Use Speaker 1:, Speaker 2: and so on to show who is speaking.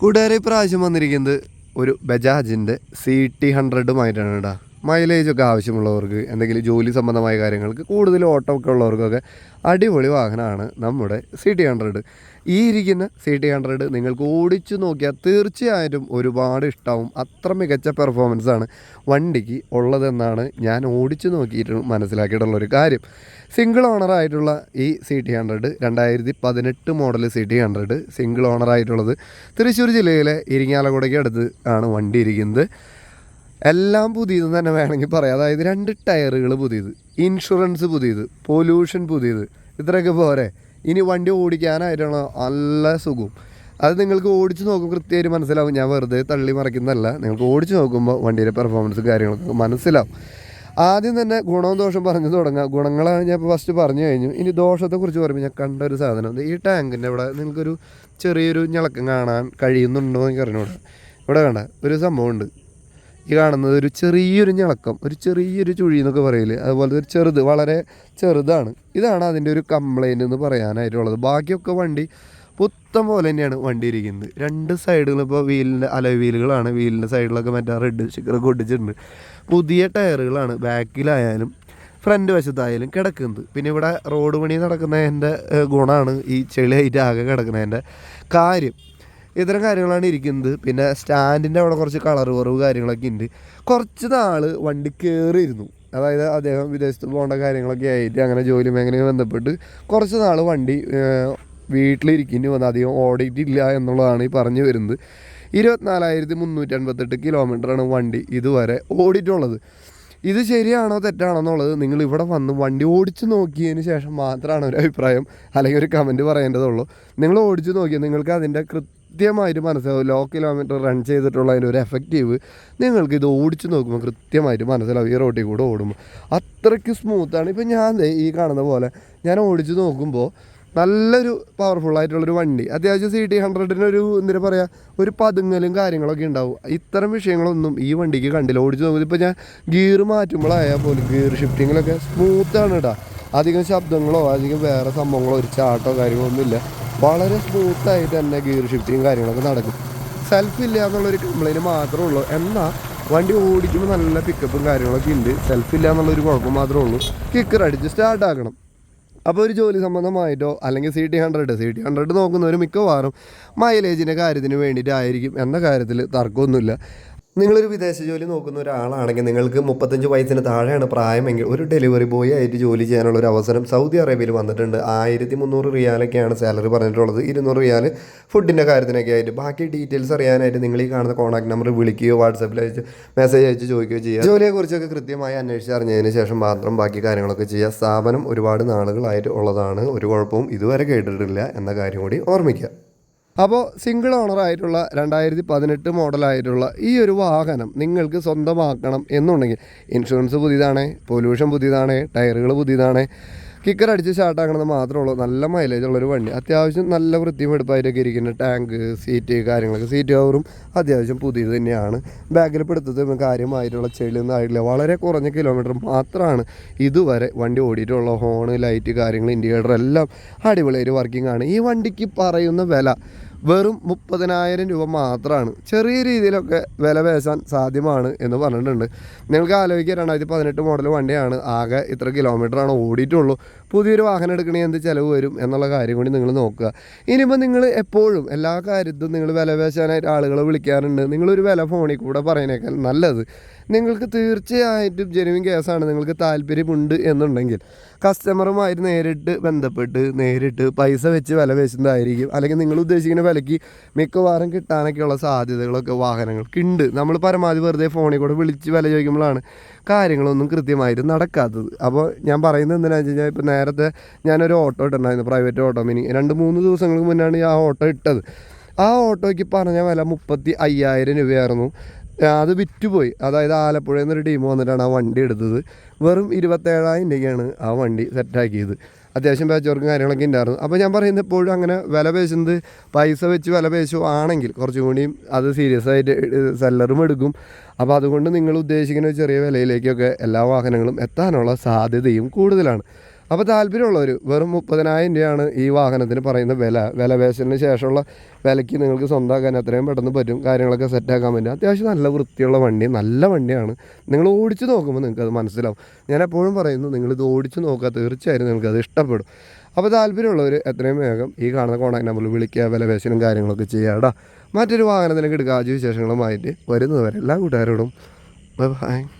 Speaker 1: കൂട്ടുകാരെ ഇപ്രാവശ്യം വന്നിരിക്കുന്നത് ഒരു ബജാജിന്റെ സി ടി ഹൺഡ്രഡുമായിട്ടാണ് കേട്ടോ. മൈലേജൊക്കെ ആവശ്യമുള്ളവർക്ക് എന്തെങ്കിലും ജോലി സംബന്ധമായ കാര്യങ്ങൾക്ക് കൂടുതൽ ഓട്ടമൊക്കെ ഉള്ളവർക്കൊക്കെ അടിപൊളി വാഹനമാണ് നമ്മുടെ സി ടി ഹൺഡ്രഡ്. ഈ ഇരിക്കുന്ന സി ടി ഹൺഡ്രഡ് നിങ്ങൾക്ക് ഓടിച്ചു നോക്കിയാൽ തീർച്ചയായിട്ടും ഒരുപാട് ഇഷ്ടമാവും. അത്ര മികച്ച പെർഫോമൻസാണ് വണ്ടിക്ക് ഉള്ളതെന്നാണ് ഞാൻ ഓടിച്ചു നോക്കിയിട്ട് മനസ്സിലാക്കിയിട്ടുള്ള ഒരു കാര്യം. സിംഗിൾ ഓണർ ആയിട്ടുള്ള ഈ സി ടി ഹൺഡ്രഡ് രണ്ടായിരത്തി പതിനെട്ട് model C T hundred single owner ആയിട്ടുള്ളത് തൃശ്ശൂർ ജില്ലയിലെ ഇരിങ്ങാലക്കുടയ്ക്ക് അടുത്ത് ആണ് വണ്ടി ഇരിക്കുന്നത്. എല്ലാം പുതിയത് തന്നെ വേണമെങ്കിൽ പറയാം. അതായത് രണ്ട് ടയറുകൾ പുതിയത്. ഇൻഷുറൻസ് പുതിയത്. പൊല്യൂഷൻ പുതിയത്. ഇത്രയൊക്കെ പോരെ. ഇനി വണ്ടി ഓടിക്കാനായിട്ടാണ് നല്ല സുഖം. അത് നിങ്ങൾക്ക് ഓടിച്ച് നോക്കും കൃത്യമായിട്ട് മനസ്സിലാവും. ഞാൻ വെറുതെ തള്ളി മറിക്കുന്നതല്ല. നിങ്ങൾക്ക് ഓടിച്ച് നോക്കുമ്പോൾ വണ്ടിയുടെ പെർഫോമൻസും കാര്യങ്ങളൊക്കെ മനസ്സിലാവും. ആദ്യം തന്നെ ഗുണവും ദോഷം പറഞ്ഞു തുടങ്ങാം. ഗുണങ്ങളാണ് ഞാൻ ഇപ്പോൾ ഫസ്റ്റ് പറഞ്ഞു കഴിഞ്ഞു. ഇനി ദോഷത്തെക്കുറിച്ച് പറയുമ്പോൾ ഞാൻ കണ്ട ഒരു സാധനം ഈ ടാങ്കിന്റെ ഇവിടെ നിങ്ങൾക്കൊരു ചെറിയൊരു ഞളക്കം കാണാൻ കഴിയുന്നുണ്ടോ എന്ന് അറിഞ്ഞൂടാ ഇവിടെ വേണ്ട ഒരു സംഭവമുണ്ട്. ഈ കാണുന്നത് ഒരു ചെറിയൊരു ഞളക്കം ഒരു ചെറിയൊരു ചുഴി എന്നൊക്കെ പറയില്ലേ അതുപോലെ ഒരു ചെറുത് വളരെ ചെറുതാണ്. ഇതാണ് അതിന്റെ ഒരു കംപ്ലൈന്റ് എന്ന് പറയാനായിട്ടുള്ളത്. ബാക്കിയൊക്കെ വണ്ടി പുത്തം പോലെ തന്നെയാണ് വണ്ടി ഇരിക്കുന്നത്. രണ്ട് സൈഡുകളും ഇപ്പോൾ വീലിന്റെ അലോയ് വീലുകളാണ് വീലിന്റെ സൈഡിലൊക്കെ മറ്റേ റെഡ് സ്റ്റിക്കറൊക്കെ ഒട്ടിച്ചിട്ടുണ്ട് പുതിയ ടയറുകളാണ് ബാക്കിലായാലും ഫ്രണ്ട് വശത്തായാലും കിടക്കുന്നത്. പിന്നെ ഇവിടെ റോഡ് പണി നടക്കുന്നതിന്റെ ഗുണമാണ് ഈ ചെളിയായിട്ട് ആകെ കിടക്കുന്നതിന്റെ കാര്യം. ഇത്തരം കാര്യങ്ങളാണ് ഇരിക്കുന്നത്. പിന്നെ സ്റ്റാൻഡിന്റെ അവിടെ കുറച്ച് കളർ കുറവ് കാര്യങ്ങളൊക്കെ ഉണ്ട് കുറച്ച് നാൾ വണ്ടി കയറിയിരുന്നു അതായത് അദ്ദേഹം വിദേശത്ത് പോകേണ്ട കാര്യങ്ങളൊക്കെ ആയിട്ട് അങ്ങനെ ജോലി മേഖലയുമായി ബന്ധപ്പെട്ട് കുറച്ച് നാൾ വണ്ടി വീട്ടിലിരിക്കേണ്ടി വന്ന്. അധികം ഓടിയിട്ടില്ല എന്നുള്ളതാണ് ഈ പറഞ്ഞു വരുന്നത്. ഇരുപത്തിനാലായിരത്തി മുന്നൂറ്റി അൻപത്തെട്ട് കിലോമീറ്ററാണ് വണ്ടി ഇതുവരെ ഓടിയിട്ടുള്ളത്. ഇത് ശരിയാണോ തെറ്റാണോ എന്നുള്ളത് നിങ്ങൾ ഇവിടെ വന്ന് വണ്ടി ഓടിച്ചു നോക്കിയതിന് ശേഷം മാത്രമാണ് ഒരു അഭിപ്രായം അല്ലെങ്കിൽ ഒരു കമന്റ് പറയേണ്ടതുള്ളൂ. നിങ്ങൾ ഓടിച്ചു നോക്കിയാൽ നിങ്ങൾക്ക് അതിന്റെ കൃത്യമായിട്ട് മനസ്സിലാവും. ലോ കിലോമീറ്റർ റൺ ചെയ്തിട്ടുള്ള അതിന്റെ ഒരു എഫക്റ്റീവ് നിങ്ങൾക്ക് ഇത് ഓടിച്ച് നോക്കുമ്പോൾ കൃത്യമായിട്ട് മനസ്സിലാവും ഈ റോട്ടിൽ കൂടെ ഓടുമ്പോൾ അത്രയ്ക്ക് സ്മൂത്താണ് ഇപ്പം ഞാൻ ഈ കാണുന്ന പോലെ ഞാൻ ഓടിച്ച് നോക്കുമ്പോൾ നല്ലൊരു പവർഫുൾ ആയിട്ടുള്ളൊരു വണ്ടി. അത്യാവശ്യം സി ടി ഹൺഡ്രഡിന് ഒരു എന്താ പറയുക ഒരു പതുങ്ങലും കാര്യങ്ങളൊക്കെ ഉണ്ടാവും. ഇത്തരം വിഷയങ്ങളൊന്നും ഈ വണ്ടിക്ക് കണ്ടില്ല. ഓടിച്ച് നോക്കുന്നത് ഇപ്പോൾ ഞാൻ ഗിയർ മാറ്റുമ്പോഴായാൽ പോലും ഗിയർ ഷിഫ്റ്റിങ്ങിലൊക്കെ സ്മൂത്താണ് കേട്ടോ അധികം ശബ്ദങ്ങളോ അധികം വേറെ സംഭവങ്ങളോ ഒരു ചാട്ടോ കാര്യങ്ങളോ ഇല്ല വളരെ സ്മൂത്തായിട്ട് തന്നെ ഗിയർ ഷിഫ്റ്റിങ് കാര്യങ്ങളൊക്കെ നടക്കും. സെൽഫ് ഇല്ല എന്നുള്ളൊരു കംപ്ലൈന്റ് മാത്രമേ ഉള്ളൂ. എന്നാൽ വണ്ടി ഓടിക്കുമ്പോൾ നല്ല പിക്കപ്പും കാര്യങ്ങളൊക്കെ ഉണ്ട് സെൽഫ് ഇല്ല എന്നുള്ളൊരു കുഴപ്പം മാത്രമേ ഉള്ളൂ. കിക്കർ അടിച്ച് സ്റ്റാർട്ട് ആക്കണം. അപ്പോൾ ഒരു ജോലി സംബന്ധമായിട്ടോ അല്ലെങ്കിൽ C T hundred C T hundred നോക്കുന്നവർ മിക്കവാറും മൈലേജിന്റെ കാര്യത്തിന് വേണ്ടിയിട്ടായിരിക്കും. എന്ന കാര്യത്തിൽ തർക്കമൊന്നുമില്ല. നിങ്ങളൊരു വിദേശ ജോലി നോക്കുന്ന ഒരാളാണെങ്കിൽ നിങ്ങൾക്ക് മുപ്പത്തഞ്ച് വയസ്സിന് താഴെയാണ് പ്രായമെങ്കിൽ ഒരു ഡെലിവറി ബോയ് ആയിട്ട് ജോലി ചെയ്യാനുള്ള ഒരു അവസരം സൗദി അറേബ്യയിൽ വന്നിട്ടുണ്ട്. ആയിരത്തി മുന്നൂറ് റിയാലൊക്കെയാണ് സാലറി പറഞ്ഞിട്ടുള്ളത്. ഇരുന്നൂറ് റിയാൽ ഫുഡിന്റെ കാര്യത്തിനൊക്കെ ആയിട്ട്. ബാക്കി ഡീറ്റെയിൽസ് അറിയാനായിട്ട് നിങ്ങൾ ഈ കാണുന്ന കോൺടാക്ട് നമ്പർ വിളിക്കുകയോ വാട്സപ്പിൽ അയച്ച് മെസ്സേജ് അയച്ച് ചോദിക്കുകയോ ചെയ്യുക. ജോലിയെക്കുറിച്ചൊക്കെ കൃത്യമായി അന്വേഷിച്ച് അറിഞ്ഞതിന് ശേഷം മാത്രം ബാക്കി കാര്യങ്ങളൊക്കെ ചെയ്യുക. സ്ഥാപനം ഒരുപാട് നാളുകളായിട്ട് ഉള്ളതാണ്. ഒരു കുഴപ്പവും ഇതുവരെ കേട്ടിട്ടില്ല എന്ന കാര്യം കൂടി ഓർമ്മിക്കുക. അപ്പോൾ സിംഗിൾ ഓണർ ആയിട്ടുള്ള രണ്ടായിരത്തി പതിനെട്ട് മോഡലായിട്ടുള്ള ഈ ഒരു വാഹനം നിങ്ങൾക്ക് സ്വന്തമാക്കണം എന്നുണ്ടെങ്കിൽ ഇൻഷുറൻസ് പുതിയതാണ് പൊല്യൂഷൻ പുതിയതാണ് ടയറുകൾ പുതിയതാണ് കിക്കർ അടിച്ച് സ്റ്റാർട്ടാക്കണമെന്ന് മാത്രമേ ഉള്ളൂ നല്ല മൈലേജ് ഉള്ളൊരു വണ്ടി. അത്യാവശ്യം നല്ല വൃത്തിയും എടുപ്പായിട്ടൊക്കെ ഇരിക്കുന്ന ടാങ്ക് സീറ്റ് കാര്യങ്ങളൊക്കെ. സീറ്റ് കവറും അത്യാവശ്യം പുതിയത് തന്നെയാണ്. ബാക്കിൽ പെടുത്തത് കാര്യമായിട്ടുള്ള ചെളിയൊന്നും ആയിട്ടില്ല. വളരെ കുറഞ്ഞ കിലോമീറ്റർ മാത്രമാണ് ഇതുവരെ വണ്ടി ഓടിയിട്ടുള്ള ഹോണ് ലൈറ്റ് കാര്യങ്ങൾ ഇൻഡിക്കേറ്റർ എല്ലാം അടിപൊളിയായിട്ട് വർക്കിംഗ് ആണ്. ഈ വണ്ടിക്ക് പറയുന്ന വില വെറും മുപ്പതിനായിരം രൂപ മാത്രമാണ് ചെറിയ രീതിയിലൊക്കെ വില പേശാൻ സാധ്യമാണ് എന്ന് പറഞ്ഞിട്ടുണ്ട്. നിങ്ങൾക്ക് ആലോചിക്കുക രണ്ടായിരത്തി പതിനെട്ട് മോഡൽ വണ്ടിയാണ് ആകെ ഇത്ര കിലോമീറ്ററാണ് ഓടിയിട്ടുള്ളൂ. പുതിയൊരു വാഹനം എടുക്കണേ എന്ത് ചിലവ് വരും എന്നുള്ള കാര്യം കൂടി നിങ്ങൾ നോക്കുക. ഇനിയിപ്പോൾ നിങ്ങൾ എപ്പോഴും എല്ലാ കാര്യത്തും നിങ്ങൾ വില പേശാനായിട്ട് ആളുകളെ വിളിക്കാറുണ്ട്. നിങ്ങളൊരു വില ഫോണിൽ കൂടെ പറയുന്നേക്കാൾ നല്ലത്. നിങ്ങൾക്ക് തീർച്ചയായിട്ടും ജെനുവിൻ കേസാണ് നിങ്ങൾക്ക് താല്പര്യമുണ്ട് എന്നുണ്ടെങ്കിൽ കസ്റ്റമറുമായിട്ട് നേരിട്ട് ബന്ധപ്പെട്ട് നേരിട്ട് പൈസ വെച്ച് വില പേശുന്നതായിരിക്കും. അല്ലെങ്കിൽ നിങ്ങൾ ഉദ്ദേശിക്കുന്ന വിലയ്ക്ക് മിക്കവാറും കിട്ടാനൊക്കെയുള്ള സാധ്യതകളൊക്കെ വാഹനങ്ങൾക്ക് ഉണ്ട് നമ്മൾ പരമാവധി വെറുതെ ഫോണിൽ കൂടെ വിളിച്ച് വില ചോദിക്കുമ്പോഴാണ് കാര്യങ്ങളൊന്നും കൃത്യമായിട്ട് നടക്കാത്തത്. അപ്പോൾ ഞാൻ പറയുന്നത് എന്തിനാണെന്ന് വെച്ച് കഴിഞ്ഞാൽ ഇപ്പോൾ നേരത്തെ ഞാനൊരു ഓട്ടോ ഇട്ടുണ്ടായിരുന്നു പ്രൈവറ്റ് ഓട്ടോ മിനി. രണ്ട് മൂന്ന് ദിവസങ്ങൾക്ക് മുന്നാണ് ഈ ആ ഓട്ടോ ഇട്ടത്. ആ ഓട്ടോയ്ക്ക് പറഞ്ഞ വില മുപ്പത്തി അയ്യായിരം രൂപയായിരുന്നു. അത് വിറ്റുപോയി. അതായത് ആലപ്പുഴയിൽ നിന്നൊരു ടീം വന്നിട്ടാണ് ആ വണ്ടി എടുത്തത്. വെറും ഇരുപത്തേഴായിരം രൂപയാണ് ആ വണ്ടി സെറ്റാക്കിയത് അത്യാവശ്യം പാച്ച് വർക്കും കാര്യങ്ങളൊക്കെ ഉണ്ടായിരുന്നു. അപ്പോൾ ഞാൻ പറയുന്നത് എപ്പോഴും അങ്ങനെ വില പേശുന്നത് പൈസ വെച്ച് വില പേശു ആണെങ്കിൽ കുറച്ചും കൂടിയും അത് സീരിയസ് ആയിട്ട് സെല്ലറും എടുക്കും. അപ്പോൾ അതുകൊണ്ട് നിങ്ങൾ ഉദ്ദേശിക്കുന്ന ചെറിയ വിലയിലേക്കൊക്കെ എല്ലാ വാഹനങ്ങളും എത്താനുള്ള സാധ്യതയും കൂടുതലാണ്. അപ്പോൾ താല്പര്യമുള്ളവർ വെറും മുപ്പതിനായിരം രൂപയാണ് ഈ വാഹനത്തിന് പറയുന്ന വില. വില പേശലിന് ശേഷമുള്ള വിലയ്ക്ക് നിങ്ങൾക്ക് സ്വന്തമാക്കാൻ എത്രയും പെട്ടെന്ന് പറ്റും. കാര്യങ്ങളൊക്കെ സെറ്റാക്കാൻ പറ്റും. അത്യാവശ്യം നല്ല വൃത്തിയുള്ള വണ്ടി നല്ല വണ്ടിയാണ്. നിങ്ങൾ ഓടിച്ച് നോക്കുമ്പോൾ നിങ്ങൾക്ക് അത് മനസ്സിലാവും. ഞാൻ എപ്പോഴും പറയുന്നു നിങ്ങളിത് ഓടിച്ച് നോക്കുക തീർച്ചയായും നിങ്ങൾക്കത് ഇഷ്ടപ്പെടും. അപ്പോൾ താല്പര്യമുള്ളവർ എത്രയും വേഗം ഈ കാണുന്ന കോൺടാക്ട് നമ്പറിൽ വിളിക്കുക വില പേശലും കാര്യങ്ങളൊക്കെ ചെയ്യുക കേട്ടോ മറ്റൊരു വാഹനത്തിലേക്ക് എടുക്കുക ആദ്യ വിശേഷങ്ങളുമായിട്ട് വരുന്നവരെ എല്ലാ കൂട്ടുകാരോടും. Bye bye.